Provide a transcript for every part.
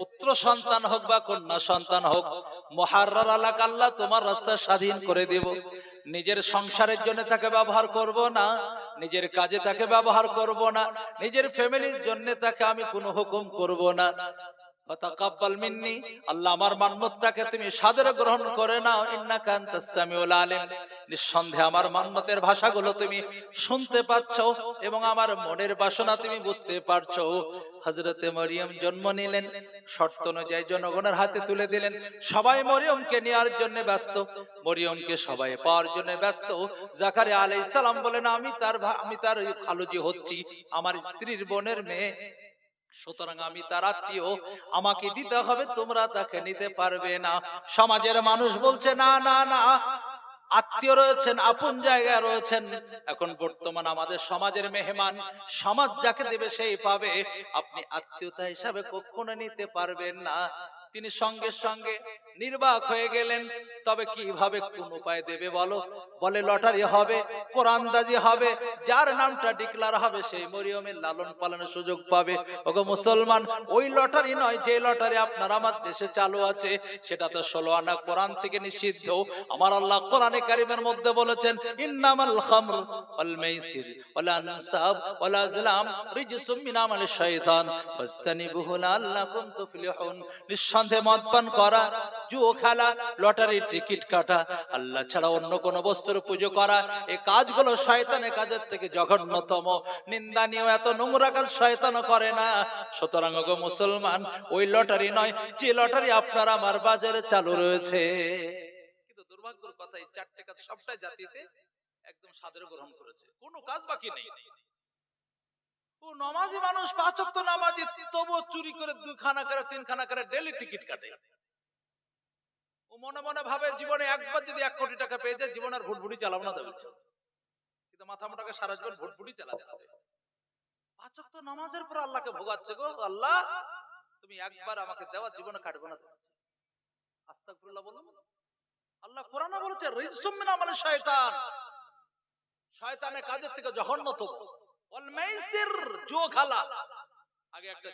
পুত্র সন্তান হোক বা কন্যা সন্তান হোক, মহারার আলাক আল্লাহ তোমার রাস্তা স্বাধীন করে দেব। নিজের সংসারের জন্য তাকে ব্যবহার করব না, নিজের কাজে তাকে ব্যবহার করব না, নিজের ফ্যামিলির জন্য তাকে আমি কোনো হুকুম করব না। হজরতে মরিয়ম জন্ম নিলেন। শর্ত অনুযায়ী জনগণের হাতে তুলে দিলেন। সবাই মরিয়মকে নেওয়ার জন্য ব্যস্ত। মরিয়মকে সবাই পাওয়ার জন্য ব্যস্ত। জাকারে আলাইহিস সালাম বলেন, আমি তার আমি তার খালুজি হচ্ছি। আমার স্ত্রীর বোনের মেয়ে সুতরাং আমি তার আত্মীয়, আমাকে দিতে হবে, তোমরা তাকে নিতে পারবে না। সমাজের মানুষ বলছে, না না না। আত্মীয় রয়েছেন, আপন জায়গায় রয়েছেন। এখন বর্তমান আমাদের সমাজের মেহমান, সমাজ যাকে দেবে সেই পাবে। আপনি আত্মীয়তা হিসাবে কখনো নিতে পারবেন না। তিনি সঙ্গে সঙ্গে নির্বাক হয়ে গেলেন। তবে কীভাবে কোন উপায় দেবে বলো? বলে লটারি হবে, কোরআনদাজি হবে, যার নামটা ডিক্লার হবে সেই মরিয়মের লালন পালনের সুযোগ পাবে। ওগো মুসলমান, ওই লটারি নয়, যে লটারি আপনার আমার দেশে চালু আছে, সেটা তো ষোলো আনা কোরআন থেকে নিষিদ্ধ। আমার আল্লাহ কোরআনে কারিমের মধ্যে বলেছেন, ইন্নামাল খামর ওয়াল মাইসির ওয়াল আনসাব ওয়াল আজলাম রিজসুম মিন আমালি শাইতান ফাস্তানিবুহু লাআল্লাকুম তুফলিহুন। নিঃসন্দেহে মদ পান করা, জুয়ো খেলা লটারি টিকিট কাটা, আল্লাহ ছাড়া অন্য কোন বস্তুর পুজো করা, এই কাজগুলো শয়তানের কাজের থেকে জঘন্যতম। নিন্দানীয় এত নোংরা কাজ শয়তান করে না। সুতরাং গো মুসলমান, ওই লটারি নয়, যে লটারি আপনার আমার বাজারে চালু রয়েছে। কিন্তু দুর্ভাগ্যের কথা, এই চারটে কাজ সবটাই জাতিতে একদম সাদরে গ্রহণ করেছে। কোনো কাজ বাকি নেই। নমাজি মানুষ পাঁচ ওয়াক্ত নামাজি তবু চুরি করে দুই খানা করে তিন খানা করে ডেলি টিকিট কাটে। ও মনে মনে ভাবে জীবনে একবার যদি এক কোটি টাকা পেয়ে যায়, জীবন আর ভুটভুটি চালাবো না দেবে। কিন্তু মাথা মোটাকে সারা জীবন ভুটভুটি চালাতে হবে পাঁচ ওয়াক্ত নামাজের পর আল্লাহকে ভোগাচ্ছে গো, আল্লাহ, তুমি একবার আমাকে দেওয়া জীবনে কাটবো না বলুন আল্লাহ কোরআনে বলেছে, রিজসুম মিন শয়তান। শয়তানের কাজের থেকে জঘন্যতম। আগে একটা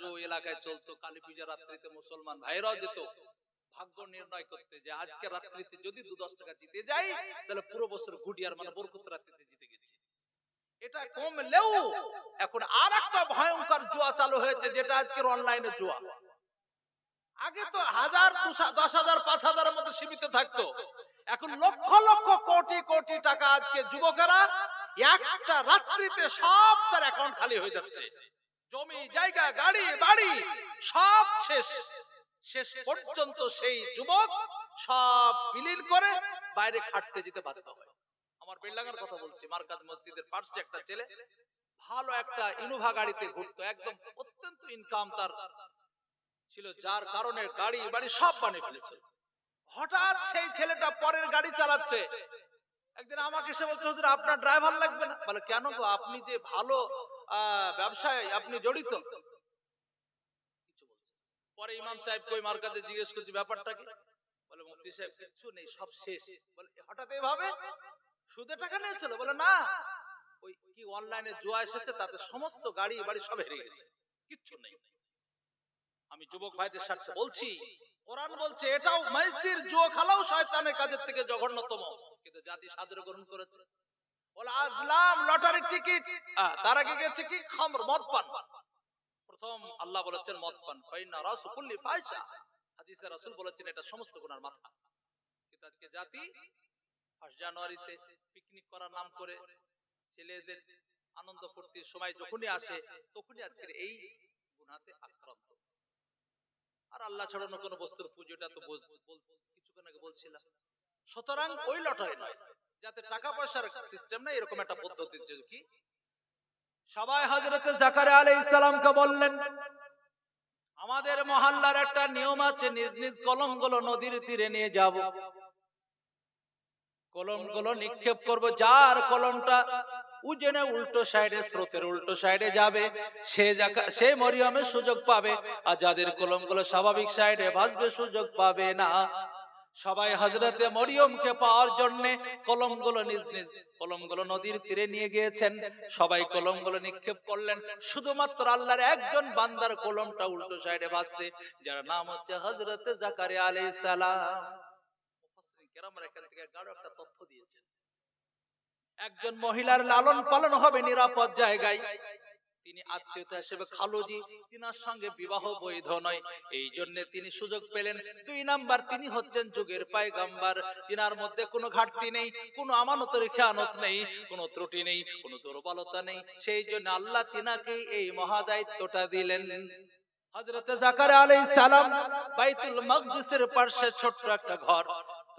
জো এলাকায় চলতো, কালী পূজা রাত্রিতে মুসলমান ভাইরাও যেত। ভাগ্য নির্ণয় করতে যে আজকে রাত্রিতে যদি দু দশ টাকা জিতে যাই, তাহলে পুরো বছর গুডিয়ার মানে রাত্রিতে জিতে গেছি। এটা কমলেও এখন আর একটা ভয়ঙ্কর জুয়া চালু হয়েছে, যেটা আজকের অনলাইনে জুয়া। আগে তো হাজার দশ হাজার, পাঁচ হাজারের মধ্যে সীমিত থাকতো। এখন লক্ষ লক্ষ, কোটি কোটি টাকা আজকে যুবকেরা একটা রাত্রিতে সব তার অ্যাকাউন্ট খালি হয়ে যাচ্ছে। জমি, জায়গা, গাড়ি, বাড়ি, সব শেষ। শেষ পর্যন্ত সেই যুবক সব বিলীন করে বাইরে খাটতে যেতে বাধ্য হয়। আমার বেল্লাঙ্গার কথা বলছি, মার্কাজ মসজিদের পার্শ্বে একটা ছেলে ভালো একটা ইনোভা গাড়িতে ঘুরতো, একদম অত্যন্ত ইনকাম তার ছিল, যার কারণে গাড়ি বাড়ি সব বানিয়ে ফেলেছে। হঠাৎ সেই ছেলেটা পরের গাড়ি চালাচ্ছে। একদিন আমাকে এসে বলছে, হুজুর, আপনার ড্রাইভার লাগবে না। বলে, কেন গো? আপনি যে ভালো ব্যবসায়, আপনি জড়িত। পরে ইমাম সাহেব কই মার্কাতে জিজ্ঞেস করছি, ব্যাপারটা কি? বলে, মুফতি সাহেব, কিছু নেই, সব শেষ। বলে, হঠাৎ এইভাবে? সুদে টাকা নিয়েছিল? বলে, না। ওই কি অনলাইনে জুয়া এসেছে, তাতে সমস্ত গাড়ি বাড়ি সব হেরে গেছে। কিচ্ছু নেই। আমি যুবক ভাইদের স্বার্থে বলছি, কোরআন বলছে, এটাও মাইসির জুয়া খেলাও, শয়তানের কাজের থেকে জঘন্যতম। কিন্তু জাতি সাদরে গ্রহণ করেছে। বলে আজলাম লটারির টিকিট। তার আগে গেছে কি? খামর মদ পান। প্রথম আল্লাহ বলেছেন মদ পান। ফাইনা রাসুকুল্লি ফাইসা। হাদিসে রাসূল বলেছেন এটা সমস্ত গুনার মাথা। কিন্তু আজকে জাতি ফার্স্ট জানুয়ারিতে পিকনিক করার নাম করে ছেলেদের আনন্দ ফুর্তির সময় যখনই আসে তখনই আজকের এই গুনাতে আক্রান্ত। আর আল্লাহ ছাড়ানো কোনো বস্তুর পুজোটা তো কিছুক্ষণ আগে বলছিলাম। সুতরাং ওই লটারি নয়। যাতে টাকা পয়সার সিস্টেম না এরকম একটা পদ্ধতি কি? সবাই হজরতে জাকারিয়া আলাইহিস সালামকে বললেন, আমাদের মহল্লার একটা নিয়ম আছে, নিজ নিজ কলমগুলো নদীর তীরে নিয়ে যাব। কলমগুলো নিক্ষেপ করব, যার কলমটা উজনে উল্টো সাইডে, স্রোতের উল্টো সাইডে যাবে, সে সে মরিয়মের সুযোগ পাবে, আর যাদের কলমগুলো স্বাভাবিক সাইডে ভাসবে, সুযোগ পাবে না। সবাই হজরতে মরিয়মকে পাওয়ার জন্য কলমগুলো নিজ নিজ, কলমগুলো নদীর তীরে নিয়ে গিয়েছেন। সবাই কলমগুলো নিক্ষেপ করলেন। শুধুমাত্র আল্লাহর একজন বান্দার কলমটা উল্টো সাইডে ভাসছে যার নাম হচ্ছে হজরতে জাকারিয়া আলাইহিস সালাম। একজন মহিলার লালন পালন হবে নিরাপদ জায়গায়। তিনি আত্মীয়তা হিসেবে খালুজি তিনার সঙ্গে বিবাহ বৈধ নয়। এই জন্য তিনি সুযোগ পেলেন দুই নাম্বার। তিনি হচ্ছেন যুগের পায়গাম্বার। তিনার মধ্যে কোনো ঘাটতি নেই কোনো আমানতের খেয়ানত নেই কোনো ত্রুটি নেই কোনো দুর্বলতা নেই। সেই জন্য আল্লাহ তিনাকে এই মহাদায়িত্বটা দিলেন। হযরতে জাকারিয়া আলাইহিস সালাম বাইতুল মাকদিসের পাশে ছোট্ট একটা ঘর।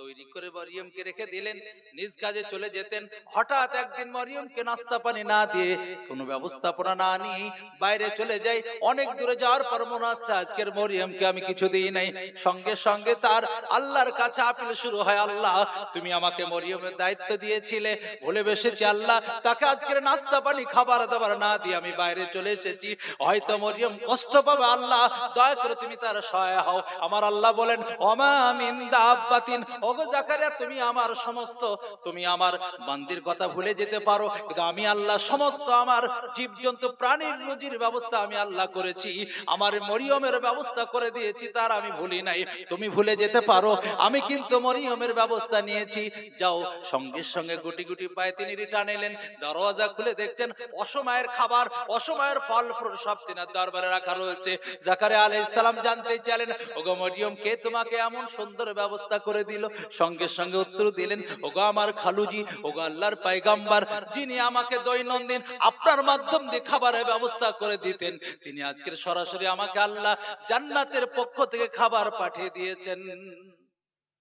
তৈরি করে মরিয়মকে রেখে দিলেন, নিজ কাজে চলে যেতেন। হঠাৎ একদিন মরিয়মকে নাস্তা পানি না দিয়ে কোনো ব্যবস্থাপনা না নিয়ে বাইরে চলে যাই। অনেক দূরে যাওয়ার পর মনে হচ্ছে আজকের মরিয়মকে আমি কিছু দিই নাই। সঙ্গে সঙ্গে তার আল্লাহর কাছে আপিল শুরু হয়, আল্লাহ, তুমি আমাকে মরিয়মের দায়িত্ব দিয়েছিলে। ভুলে বসেছি, আল্লাহ, তাকে আজকের নাস্তা পানি, খাবার দাবার না দিয়ে আমি বাইরে চলে এসেছি। হয়তো মরিয়ম কষ্ট পাবে, আল্লাহ, দয়া করে তুমি তার সহায় হও। আমার আল্লাহ বলেন, ওমা মিন দাব্বাতিন ওগো জাকারিয়া, তুমি আমার সমস্ত, তুমি আমার বান্দির কথা ভুলে যেতে পারো, কিন্তু আমি আল্লাহ সমস্ত আমার জীবজন্তু প্রাণীর রুজির ব্যবস্থা আমি আল্লাহ করেছি, আমার মরিয়মের ব্যবস্থা করে দিয়েছি, তার আমি ভুলি নাই। তুমি ভুলে যেতে পারো, আমি কিন্তু মরিয়মের ব্যবস্থা নিয়েছি। যাও সঙ্গে সঙ্গে গুটি গুটি পায়ে তিনি রিটার্ন এলেন। দরওয়াজা খুলে দেখছেন, অসময়ের খাবার, অসময়ের ফল ফ্রুট সব তিনার দরবারে রাখা রয়েছে। জাকারিয়া আলাইহিস জানতে চাইলেন, ওগো মরিয়ম, কে তোমাকে এমন সুন্দর ব্যবস্থা করে দিল? সঙ্গে সঙ্গে উত্তর দিলেন, ওগো আমার খালুজি, ওগো আল্লাহর পায়গাম্বার যিনি আমাকে দৈনন্দিন আপনার মাধ্যম দিয়ে খাবারের ব্যবস্থা করে দিতেন, তিনি আজকের সরাসরি আমাকে আল্লাহ জান্নাতের পক্ষ থেকে খাবার পাঠিয়ে দিয়েছেন।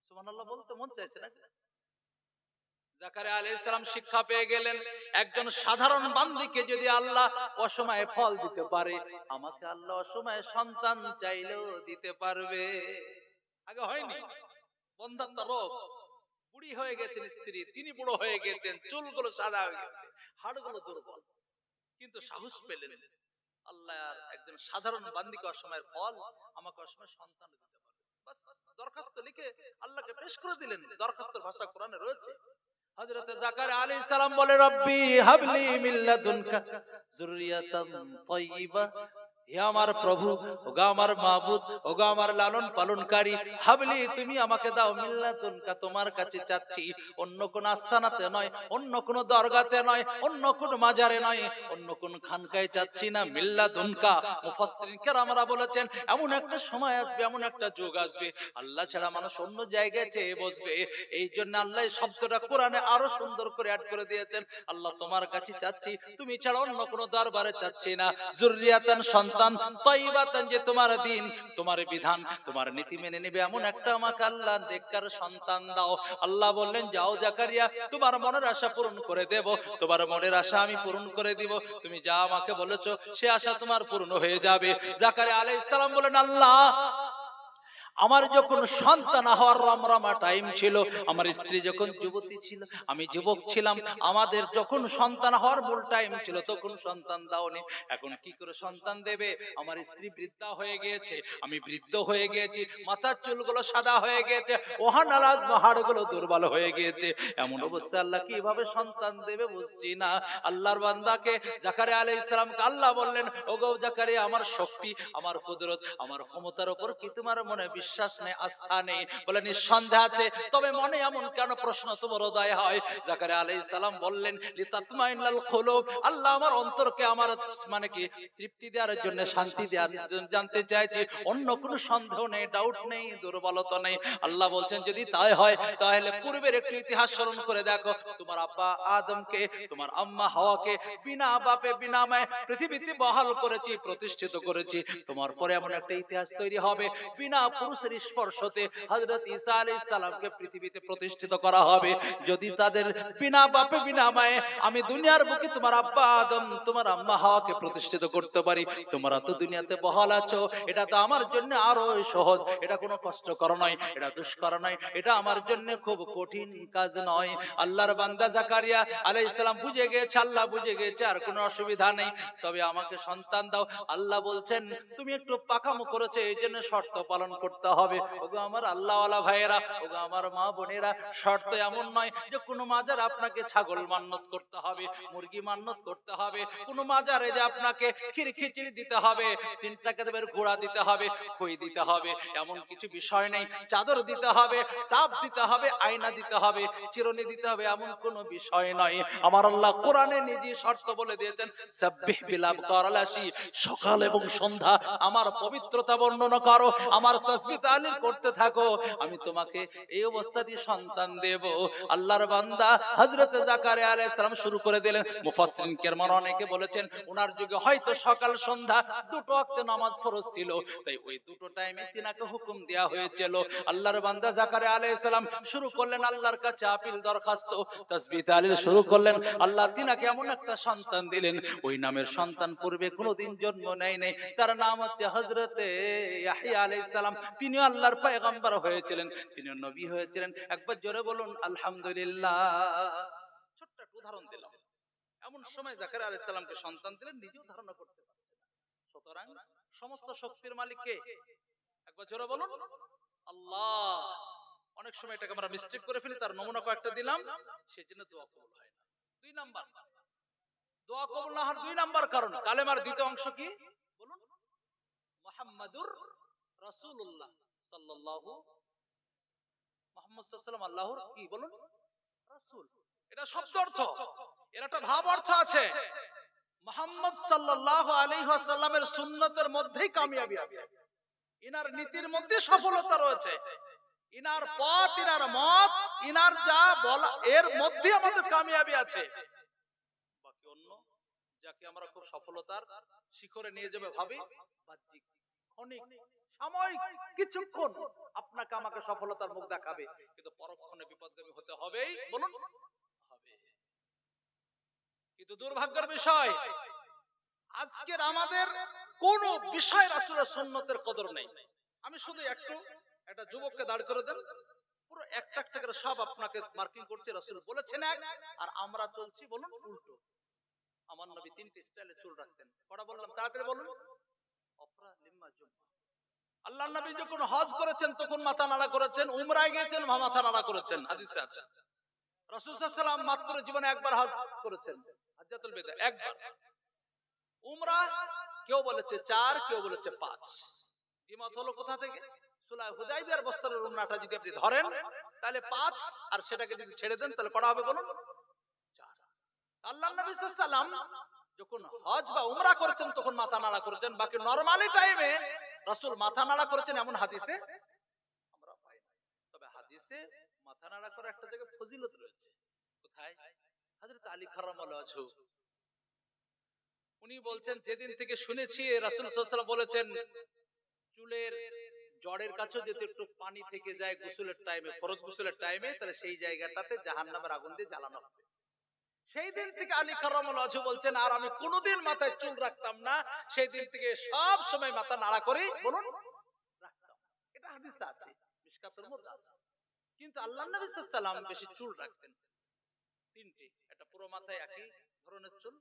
সুবহানাল্লাহ, বলতে মন চাইছে না শিক্ষা পেয়ে গেলেন, একজন সাধারণ বান্দিকে যদি আল্লাহ অসময়ে ফল দিতে পারে, আমাকে আল্লাহ অসময়ে সন্তান চাইলেও দিতে পারবে। আগে হয়নি। বন্ধাত্ম রোগ। বুড়ি হয়ে গেছেন স্ত্রী, তিনি বুড়ো হয়ে গেছেন, চুলগুলো সাদা হয়ে গেছে, হাড়গুলো দুর্বল। কিন্তু সাহস পেলেন আল্লাহ একজন সাধারণ বান্দিকে অসময়ের ফল, আমাকে অসময় সন্তান দিতে দরখাস্ত লিখে আল্লাহকে পেশ করে দিলেন। দরখাস্তের ভাষা কোরআনে রয়েছে। হযরত জাকারিয়া আলাইহিস সালাম বলে, রব্বি হাবলি মিন যুররিয়াতান তাইয়্যিবা আমার প্রভু, ওগা আমার মাহবুদ ওগা আমার লালন পালনকারী, হাবলি, তুমি আমাকে দাও মিল্লাতুনকা তোমার কাছে চাচ্ছি। অন্য কোন আস্থানাতে নয়, অন্য কোন দরগাতে নয়, অন্য কোন মাজারে নয়, অন্য কোন খানকায় চাচ্ছি না মিল্লাতুনকা মুফাসসিরিন কেরামরা বলেছেন, এমন একটা সময় আসবে, এমন একটা যুগ আসবে। আল্লাহ ছাড়া মানুষ অন্য জায়গায় চেয়ে বসবে। এই জন্য আল্লাহ শব্দটা কোরআনে আরও সুন্দর করে অ্যাড করে দিয়েছেন। আল্লাহ তোমার কাছে চাচ্ছি, তুমি ছাড়া অন্য কোনো দরবারে চাচ্ছি না। জুররিয়াতান সন্তান তয়্যিবাতান যে তোমার দিন, তোমার বিধান, তোমার নীতি মেনে নেবে এমন একটা আমাকে আল্লাহ নেককার সন্তান দাও। আল্লাহ বললেন, যাও জাকারিয়া, তোমার মনের আশা পূরণ করে দেব, তোমার মনের আশা আমি পূরণ করে দিব। তুমি যা আমাকে বলেছ, সে আশা তোমার পূর্ণ হয়ে যাবে। জাকারিয়া আলাইহিস সালাম বলেন আল্লাহ আমার যখন সন্তান হওয়ার রমরমা টাইম ছিল, আমার স্ত্রী যখন যুবতী ছিল, আমি যুবক ছিলাম, আমাদের যখন সন্তান হওয়ার মূল টাইম ছিল, তখন সন্তান দাওনি। এখন কি করে সন্তান দেবে? আমার স্ত্রী বৃদ্ধা হয়ে গিয়েছে, আমি বৃদ্ধ হয়ে গিয়েছি, মাথার চুলগুলো সাদা হয়ে গিয়েছে, ওহান আলাজ হাড়গুলো দুর্বল হয়ে গিয়েছে। এমন অবস্থায় আল্লাহ কীভাবে সন্তান দেবে বুঝছি না। আল্লাহর বান্দাকে জাকারে আলাইহিস সালামকে আল্লাহ বললেন ও ওগো জাকারে আমার শক্তি, আমার কুদরত, আমার ক্ষমতার ওপর কি তোমার মনে বিশ্বাস নেই আস্থা নেই বলে নিঃসন্দেহ আছে। তবে মনে এমন কেন প্রশ্ন তোমার হৃদয় হয়? জাকারিয়া আলাইহিস সালাম বললেন লিতাতমাইনাল কুলুব আল্লাহ আমার অন্তরকে আমার মানে কি তৃপ্তি দেওয়ার জন্য শান্তি দেওয়ার জন্য জানতে চাইছি। অন্য কোনো সন্দেহ নেই ডাউট নেই দুর্বলতা নেই। আল্লাহ বলছেন যদি তাই হয় তাহলে পূর্বের একটু ইতিহাস স্মরণ করে দেখো। তোমার আব্বা আদমকে তোমার আম্মা হাওয়াকে বিনা বাপে বিনা মায়ে পৃথিবীতে বহাল করেছি প্রতিষ্ঠিত করেছি। তোমার পরে এমন একটা ইতিহাস তৈরি হবে। বিনা পুরুষের স্পর্শতে হযরত ঈসা আলাইহিস সালামকে পৃথিবীতে প্রতিষ্ঠিত করা হবে। যদি তাদের বিনা বাপে, বিনা মায়ে আমি দুনিয়ার বুকে তোমার আব্বা আদম, তোমার আম্মা হাওয়াকে প্রতিষ্ঠিত করতে পারি, তোমরা তো দুনিয়াতে বহাল আছো। এটা তো আমার জন্য আরও সহজ। এটা কোনো কষ্টকর নয়, এটা দুষ্কর নয়, এটা আমার জন্য খুব কঠিন কাজ নয়। আল্লাহর বান্দা জাকারিয়া আলাইহিস সালাম বুঝে গেছে, আল্লাহ বুঝে গেছে, আর কোনো অসুবিধা নেই। তবে আমাকে সন্তান দাও। আল্লাহ বলছেন, তুমি একটু পাকামো করেছে, এই জন্য শর্ত পালন করতে করতে হবে। ওগো আমার আল্লাহওয়ালা ভাইয়েরা, ওগো আমার মা বোনেরা, শর্ত এমন নয় যে কোনো মাজার আপনাকে ছাগল মান্নত করতে হবে, মুরগি মান্নত করতে হবে। কোনো মাজারে যে আপনাকে ক্ষীর খিচড়ি দিতে হবে, তিন টাকা দেবের ঘোড়া দিতে হবে, খই দিতে হবে, এমন কিছু বিষয় নেই। চাদর দিতে হবে টাপ দিতে হবে, আয়না দিতে হবে, চিরনি দিতে হবে, এমন কোনো বিষয় নয়। আমার আল্লাহ কোরআনে নিজে শর্ত বলে দিয়েছেন সকাল এবং সন্ধ্যা আমার পবিত্রতা বর্ণনা করো, আমার তাসবিহ তাহলিল করতে থাকো, আমি তোমাকে এই অবস্থা সন্তান দেব। আল্লাহর বান্দা হযরত জাকারিয়া আলাইহিস সালাম শুরু করে দিলেন। মুফাসসিরিন কেরামান অনেকে বলেছেন ওনার যুগে হয়তো সকাল, সন্ধ্যা দুটো ওয়াক্তে নামাজ ফরজ ছিল। তাই ওই দুটো টাইমে তিনাকে হুকুম দেয়া হয়েছিল। আল্লাহর বান্দা জাকারিয়া আলাইহিস সালাম শুরু করলেন আল্লাহর কাছে আপিল, দরখাস্ত, তাসবিহ তাহলিল শুরু করলেন। আল্লাহ তিনাকে এমন একটা সন্তান দিলেন। ওই নামের সন্তান পূর্বে কোনোদিন জন্ম নেয় নাই। তার নাম হচ্ছে হযরতে ইয়াহইয়া আলাইহিস সালাম। তিনি আল্লাহর পয়গম্বর হয়েছিলেন তিনি নবী হয়েছিলেন। একবার জোরে বলুন, আলহামদুলিল্লাহ। ছোট্ট একটা উদাহরণ দিলাম। এমন সময় জাকারিয়া আলাইহিস সালামকে সন্তান দিলেন, নিজেও ধারণা করতে পারছে সুতরাং সমস্ত শক্তির মালিক একবার জোরে বলুন, আল্লাহ। অনেক সময় এটাকে আমরা মিস্টেক করে ফেলি, তার নমুনা কয়েকটা দিলাম সেজন্য দোয়া কবুল হয় না। দুই নাম্বার। দোয়া কবুল না হওয়ার দুই নাম্বার কারণ, কালেমার দ্বিতীয় অংশ কি? বলুন, মুহাম্মাদুর রাসূলুল্লাহ সাল্লাল্লাহু মুহাম্মদ আল্লাহর কি বলুন? রাসূল। এটা শব্দ অর্থ। এর একটা ভাব অর্থ আছে। মুহাম্মদ সাল্লাল্লাহু আলাইহি ওয়াসাল্লামের সুন্নতের মধ্যেই কামিয়াবি আছে। ইনার নীতির মধ্যে সফলতা রয়েছে। ইনার পথ, ইনার মত, ইনার যা বলা, এর মধ্যে আমাদের কামিয়াবি আছে। বাকি অন্য, যাকে আমরা খুব সফলতার শিখরে নিয়ে যাবে ভাবি, বাহ্যিক, ক্ষণিক। কিছুক্ষণ আপনাকে আমাকে সফলতার মুখ দেখাবে। কিন্তু পরক্ষণে বিপদগামী হতে হবেই বলুন। হবে। কিন্তু দুর্ভাগ্যের বিষয় আজকের আমাদের কোন বিষয় রাসূলের সুন্নতের কদর নেই। আমি শুধু একটু একটা যুবককে দাঁড় করে দেন। পুরো একটা একটা করে সব আপনাকে মার্কিং করছে রাসূল বলেছেন এক। আর আমরা চলছি বলুন উল্টো। আমার নবী তিনটি স্টাইলে চুল রাখতেন। কটা বললাম? তাড়াতাড়ি বলুন। অপরা লিম্মা জুম্মা আল্লাহ নবী যখন হজ করেছেন, তখন মাথা নাড়া করেছেন, উমরায় গিয়েছেন মাথা নাড়া করেছেন, হাদিসে আছে। মাত্র জীবনে একবার হজ করেছেন একবার। উমরা কেউ বলেছে চার, কেউ বলেছে পাঁচ। দ্বিমত হলো কোথা থেকে? হুদাইবিয়ার উমরাটা যদি আপনি ধরেন, তাহলে পাঁচ, আর সেটাকে যদি ছেড়ে দেন, তাহলে কটা হবে বলুন আল্লাহ নবী যখন হজ বা উমরা করেছেন, তখন মাথা নাড়া করেছেন। বাকি নরমালি টাইমে রাসূল মাথা নাড়া করেছেন এমন হাদিসে? আমরা পাই। তবে হাদিসে মাথা নাড়া করার একটা জায়গায় ফজিলত রয়েছে। কোথায়? আলী উনি বলছেন, যেদিন থেকে শুনেছি, রাসূল বলেছেন, চুলের জড়ের কাছে যদি একটু পানি থেকে যায় গোসলের টাইমে ফরজ গোসলের টাইমে তাহলে সেই জায়গাটাতে জাহান্নামের আগুন দিয়ে জ্বালানো হবে। সেই দিন থেকে আলী কারামুল আজু বলছেন, আর আমি কোনোদিন মাথায় চুল রাখতাম না। সেই দিন থেকে সব সময় মাথা নাড়া করি বলুন, রাখতাম। এটা হাদিসে আছে মধ্যে আছে। কিন্তু আল্লাহ নবী আলাইহি বেশি চুল রাখতেন। তিনটি, একটা পুরো মাথায় একই ধরনের চুল,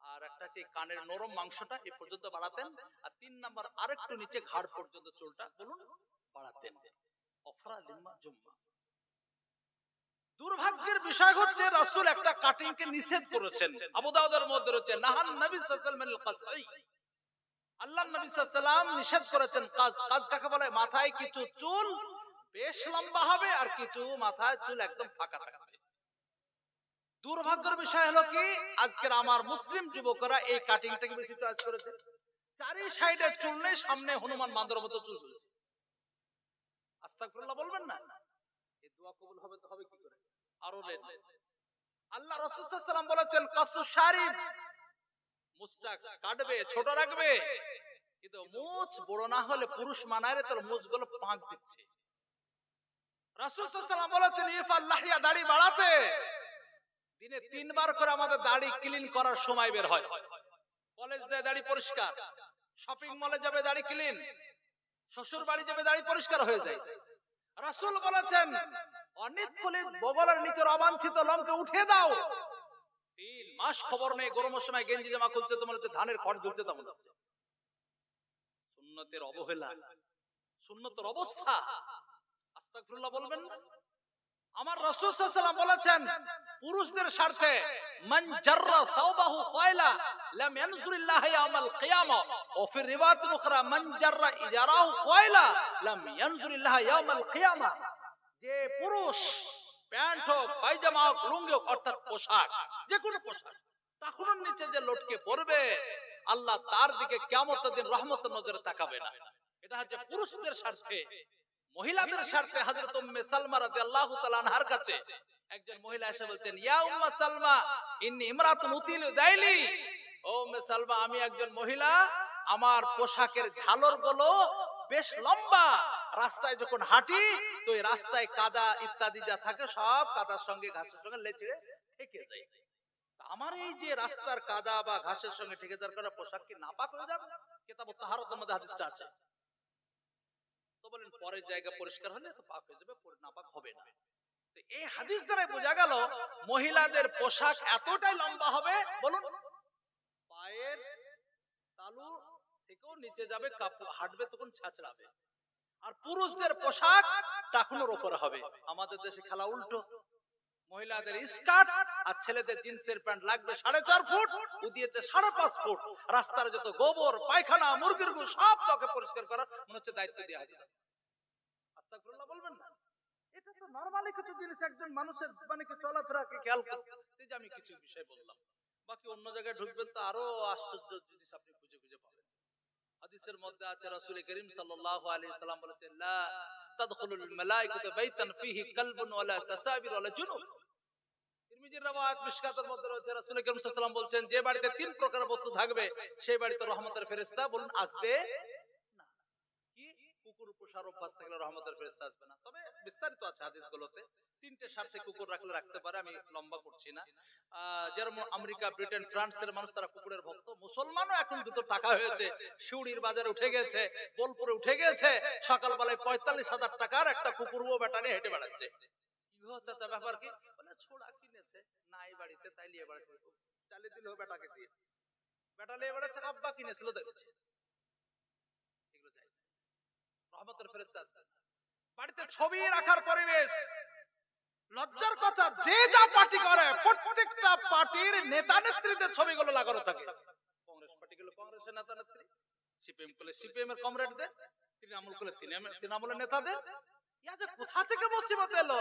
আর একটা কানের নরম মাংসটা এই পর্যন্ত বাড়াতেন, আর তিন নাম্বার আরেকটু নিচে ঘাড় পর্যন্ত চুলটা বলুন, বাড়াতেন। অফরা লিম্মা জুম্মা। দুর্ভাগ্যের বিষয় হচ্ছে রাসূল একটা কাটিং কে নিষেধ করেছেন। আবু দাউদের মধ্যে রয়েছে, নাহান নবী সাল্লাল্লাহু আলাইহি ওয়াসাল্লাম আল্লাহ নবী আলাইহি নিষেধ করেছেন, কাজ কাজ কাকে বলে? মাথায় কিছু চুল বেশ লম্বা হবে আর কিছু মাথায় চুল একদম ফাঁকা থাকবে। দুর্ভাগ্যের বিষয় হলো কি, আজকের আমার মুসলিম যুবকরা এই কাটিংটাকে বেশি চয়েস করেছে। চারি সাইডে চুল নেই, সামনে হনুমান বান্দর মতো চুল ঝুলছে আস্তাগফিরুল্লাহ বলবেন না? এই দোয়া কবুল হবে তো হবে কি? আল্লাহ রাসূল সাল্লাল্লাহু আলাইহি ওয়াসাল্লাম বলেছেন, কাসু কাটবে, ছোট রাখবে। কিন্তু বড় না হলে পুরুষ মানায় রে মুছগুলো পাঁক দিচ্ছে। বলেছেন দাড়ি বাড়াতে। দিনে তিনবার করে আমাদের দাড়ি ক্লিন করার সময় বের হয়। কলেজ যায়, দাড়ি পরিষ্কার। শপিং মলে যাবে, দাড়ি ক্লিন। শ্বশুর বাড়ি যাবে, দাড়ি পরিষ্কার হয়ে যায়। রাসূল বলেছেন বগলের নিচের অবাঞ্ছিত লোমকে উঠে দাও। তিন মাস খবর নেই গরমের সময় গেঞ্জি জামা খুলছে, তোমার ধানের খড় ঝুলছে তেমন। সুন্নতের অবহেলা, সুন্নতের অবস্থা। বলবেন আমার বলেছেন, পুরুষদের স্বার্থে, মান জাররা সাওবাহু লাম ইয়ানজুরিল্লাহ কিয়ামা, ও ফি মান জাররা ইজারাহু লাম ইয়ানজুরিল্লাহ কিয়ামা। যে পুরুষ প্যান্ট হোক, পায়জামা হোক, লুঙ্গি হোক, অর্থাৎ পোশাক, যে কোনো পোশাক তখনের নিচে যে লটকে পড়বে, আল্লাহ তার দিকে কিয়ামতের দিন রহমতের নজরে তাকাবে না। এটা হচ্ছে পুরুষদের স্বার্থে, মহিলাদের স্বার্থে হযরত উম্মে সালমা রাদিয়াল্লাহু তাআলা আনহার কাছে একজন মহিলা এসে বলছেন, ইয়া উম্মা সালমা, ইন্নী ইমরাতুন উতিলু দাইলি। ও উম্মে সালমা, আমি একজন মহিলা, আমার পোশাকের ঝালরগুলো বেশ লম্বা রাস্তায় যখন হাঁটি, তো এই রাস্তায় কাদা ইত্যাদি যা থাকে, সব কাদার সঙ্গে, ঘাসের সঙ্গে লেচড়ে থেকে যায়। আমার এই যে রাস্তার কাদা বা ঘাসের সঙ্গে ঠেকে যাওয়ার কারণে পোশাক কি নাপাক হয়ে যাবে? কেতাব মধ্যে হাদিসটা আছে। তো বলেন, পরের জায়গা পরিষ্কার হলে তো পাক হয়ে যাবে হবে না। এই হাদিস দ্বারা বোঝা গেল, মহিলাদের পোশাক এতটাই লম্বা হবে, বলুন। পায়ের তালু থেকেও নিচে যাবে, কাপড় হাঁটবে তখন ছাচড়াবে। আর পুরুষদের পোশাক টাকুনোর উপরে হবে। আমাদের দেশে খেলা উল্টো। মহিলাদের স্কার্ট আর ছেলেদের জিন্সের প্যান্ট লাগবে সাড়ে চার ফুট ও দিয়েছে সাড়ে পাঁচ ফুট। রাস্তার যত গোবর পায়খানা মুরগির গু সব তোকে পরিষ্কার করার মনে হচ্ছে দায়িত্ব দেওয়া আস্তাগফিরুল্লাহ বলবেন না? এটা তো নরমালি কিছু জিনিস একজন মানুষের মানে কি চলাফেরাকে খেয়াল করতে যে আমি কিছু বিষয় বললাম। বাকি অন্য জায়গায় ঢুকবেন তো আরও আশ্চর্য জিনিস আপনি হাদিসের মধ্যে আছে, রাসূল করিম সাল্লাল্লাহু আলাইহি সাল্লাম বলেছেন লা তাদখুলুল মালায়েকাতু বাইতান ফীহি কলবুন ওয়ালা তাসাবির ওয়ালা জুনুব। তিরমিজির মিশকাতের মধ্যে রয়েছে, রাসূল করিম সাল্লাল্লাহু আলাইহি যে বাড়িতে তিন প্রকার বস্তু থাকবে, সেই বাড়িতে রহমতের ফেরেশতা বলুন, আসবে পোষার অভ্যাস থাকলে রহমতের ফেরেশতা আসবে না। তবে বিস্তারিত আছে হাদিসগুলোতে। তিনটে স্বার্থে কুকুর রাখলে রাখতে পারে, আমি লম্বা করছি না। যেরকম আমেরিকা, ব্রিটেন, ফ্রান্সের মানুষ তারা কুকুরের ভক্ত। মুসলমানও এখন দুটো টাকা হয়েছে। শিউড়ির বাজারে উঠে গেছে, বোলপুরে উঠে গেছে। সকালবেলায় পঁয়তাল্লিশ হাজার টাকার একটা কুকুর ও বেটা নিয়ে হেঁটে বেড়াচ্ছে। চাচা ব্যাপার কি? বলে, ছোড়া কিনেছে। নাই বাড়িতে তাই নিয়ে বেড়াচ্ছে চালিয়ে দিল বেটাকে দিয়ে। বেটা নিয়ে বেড়াচ্ছে আব্বা কিনেছিল দেখছে। রহমতের ফেরেস্তা আসতে বাড়িতে ছবি রাখার পরিবেশ। লজ্জার কথা যে যা পার্টি করে প্রত্যেকটা পার্টির নেতা নেত্রীদের ছবিগুলো লাগানো থাকে। কংগ্রেস পার্টি গুলো কংগ্রেসের নেতা নেত্রী। সিপিএম করলে সিপিএম এর কমরেডদের তৃণমূল করলে তৃণমূলের নেতাদের। ইয়া যে কোথা থেকে মুসিবত এলো?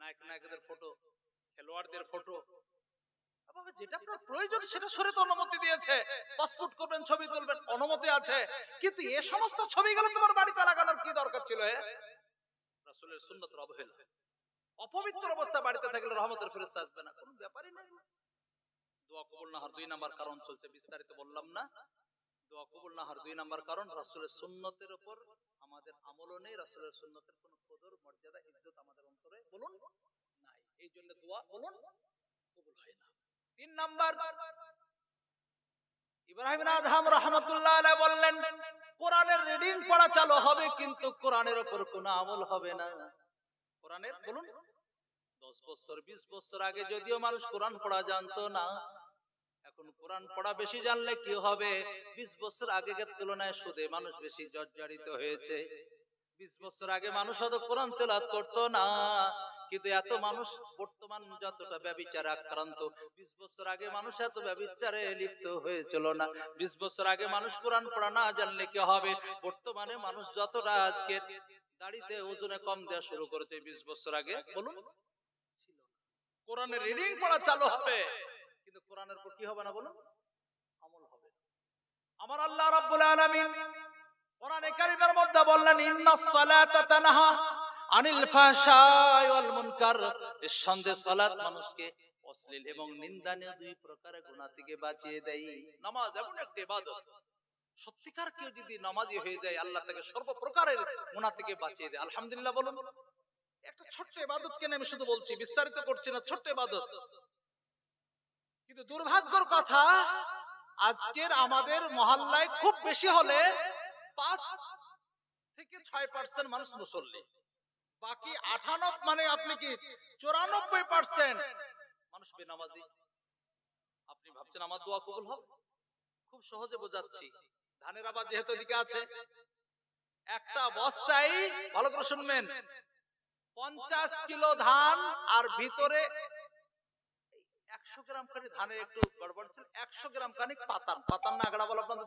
নায়ক নায়কদের ফটো খেলোয়াড়দের ফটো। যেটা আপনার প্রয়োজন সেটা তো অনুমতি দিয়েছে। পাসপোর্ট করবেন ছবি তুলবেন অনুমতি আছে। কিন্তু এ সমস্ত ছবিগুলো তোমার বাড়িতে লাগানোর কি দরকার ছিল হে রাসূলের সুন্নতের অবহেলা অপবিত্র অবস্থা বাড়িতে থাকলে রহমতের ফেরেশতা আসবে না। কোনো ব্যাপারই নাই। দোয়া কবুল না হওয়ার দুই নাম্বার কারণ চলছে বিস্তারিত বললাম না। দোয়া কবুল না হওয়ার দুই নাম্বার কারণ রাসূলের সুন্নতের উপর আমাদের আমলও নেই রাসূলের সুন্নতের কোনো কদর মর্যাদা ইজ্জত আমাদের অন্তরে বলুন নাই। এই জন্য দোয়া বলুন কবুল হয় না। তিন ইব্রাহিম রহমতুল্লাহ আলাইহি বললেন, কোরআনের রিডিং পড়া চালু হবে, কিন্তু কোরআনের আমল হবে না। কোরআনের বলুন, দশ বছর, বিশ বছর আগে যদিও মানুষ কোরআন পড়া জানতো না, এখন কোরআন পড়া বেশি জানলে কি হবে? বিশ বছর আগেকার তুলনায় সুদে মানুষ বেশি জর্জরিত হয়েছে। বিশ বছর আগে মানুষ হয়তো কোরআন তেলাত করতো না কিন্তু এত মানুষ বর্তমান যতটা ব্যবিচার আক্রান্ত, বিশ বছর আগে মানুষ এত ব্যবিচারে লিপ্ত হয়েছিল না। বিশ বছর আগে মানুষ কোরআন পড়া না জানলে কি হবে? বর্তমানে মানুষ যতটা আজকে দাড়িতে ওজনে কম দেওয়া শুরু করেছে বিশ বছর আগে, বলুন। কোরআনের রিডিং পড়া চালু হবে, কিন্তু কোরআনের উপর কি হবে না বলুন? আমল হবে। আমার আল্লাহ রাব্বুল আলামিন কোরআনে কারীমের মধ্যে বললেন, ইন্নাস সালাতা তানহা আনিল ফাহশাই ওয়াল মুনকার। নিঃসন্দেহে সালাত মানুষকে অশ্লীল এবং নিন্দানীয় দুই প্রকারের গুনাহ থেকে বাঁচিয়ে দেয়। নামাজ এমন একটা ইবাদত। সত্যিকার কেউ যদি নামাজি হয়ে যায় আল্লাহ তাকে সর্বপ্রকারের গুনাহ থেকে বাঁচিয়ে দেয়। আলহামদুলিল্লাহ বলুন। একটা ছোট্ট ইবাদত কেন আমি শুধু বলছি বিস্তারিত করছি না ছোট্ট ইবাদত। কিন্তু দুর্ভাগ্যর কথা আজকের আমাদের মহল্লায় খুব বেশি হলে পাঁচ থেকে ছয় পার্সেন্ট মানুষ মুসল্লি। বাকি আঠানব্বই মানে আপনি কি চুরানব্বই পার্সেন্ট মানুষ বেনামাজি। আপনি ভাবছেন আমার দোয়া কবুল হবে? খুব সহজে বোঝাচ্ছি। ধানের আবাদ যেহেতু এদিকে আছে, একটা বস্তায় ভালো করে শুনবেন, পঞ্চাশ কিলো ধান আর ভিতরে একশো গ্রাম খানি ধানের একটু গড়বড় ছিল, একশো গ্রাম খানিক পাতান। পাতান না আগড়া বলে আপনাদের